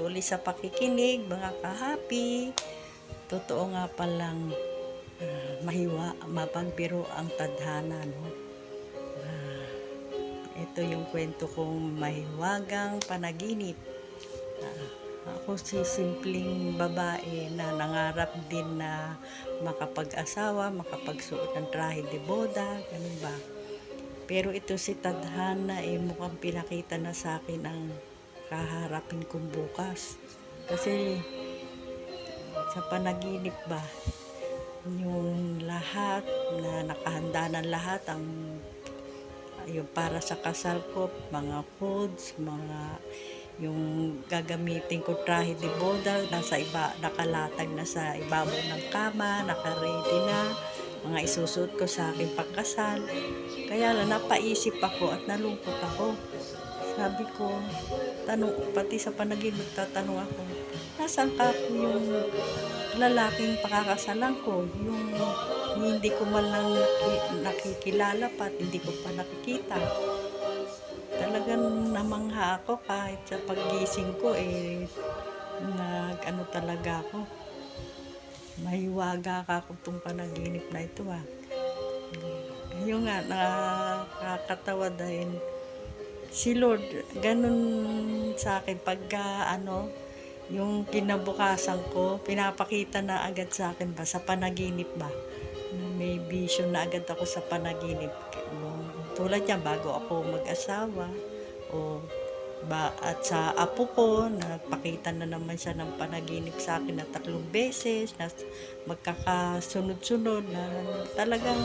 Uli sa pakikinig, mga kahapi. Totoo nga palang ah, mahiwa, mapagbiro ang tadhana, no? Ah, ito yung kwento kong mahiwagang panaginip. Ah, ako si simpleng babae na nangarap din na makapag-asawa, makapagsuot ng trahe de boda, ganun ba? Pero ito si Tadhana eh mukhang pinakita na sa akin ang kaharapin kong bukas. Kasi sa panaginip ba, yung lahat na nakahanda ng lahat ang yung para sa kasal ko, mga foods, mga yung gagamitin ko trahe de boda, nasa iba, nakalatag na sa ibabaw ng kama, naka-ready na, mga isusuot ko sa aking pagkasal. Kaya lang, napaisip ako at nalungkot ako. Sabi ko, tanong, pati sa panaginip, tatanong ako, nasan ka po yung lalaking pakakasalan ko? Yung hindi ko man lang naki- nakikilala pa at hindi ko pa nakikita. Talagang namangha ako kahit sa paggising ko eh nag ano talaga ako mahiwaga ka ako itong panaginip na ito ah yun nga nakakatawa dahil si Lord ganun sa akin pagka ano yung kinabukasan ko pinapakita na agad sa akin ba sa panaginip ba? May vision na agad ako sa panaginip. Tulad yan bago ako mag-asawa o ba at sa apo ko nagpakita na naman siya ng panaginip sa akin na tatlong beses na magkakasunod-sunod na talagang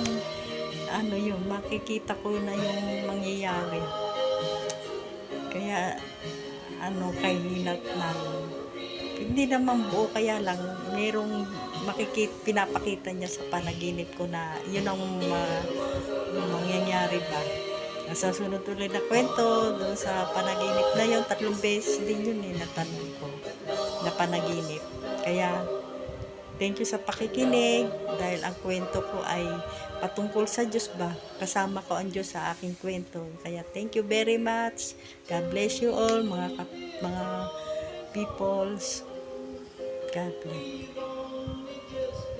ano yun makikita ko na yung mangyayari ano kay hinat na hindi naman buo kaya lang merong makikita pinapakita niya sa panaginip ko na yun ang ma- mangyayari ba. Sa sunod tuloy na kwento doon sa panaginip na yun tatlong beses din yun eh natanong ko na panaginip. Kaya thank you sa pakikinig. Dahil ang kwento ko ay patungkol sa Diyos ba? Kasama ko ang Diyos sa aking kwento. Kaya thank you very much. God bless you all mga mga peoples. God bless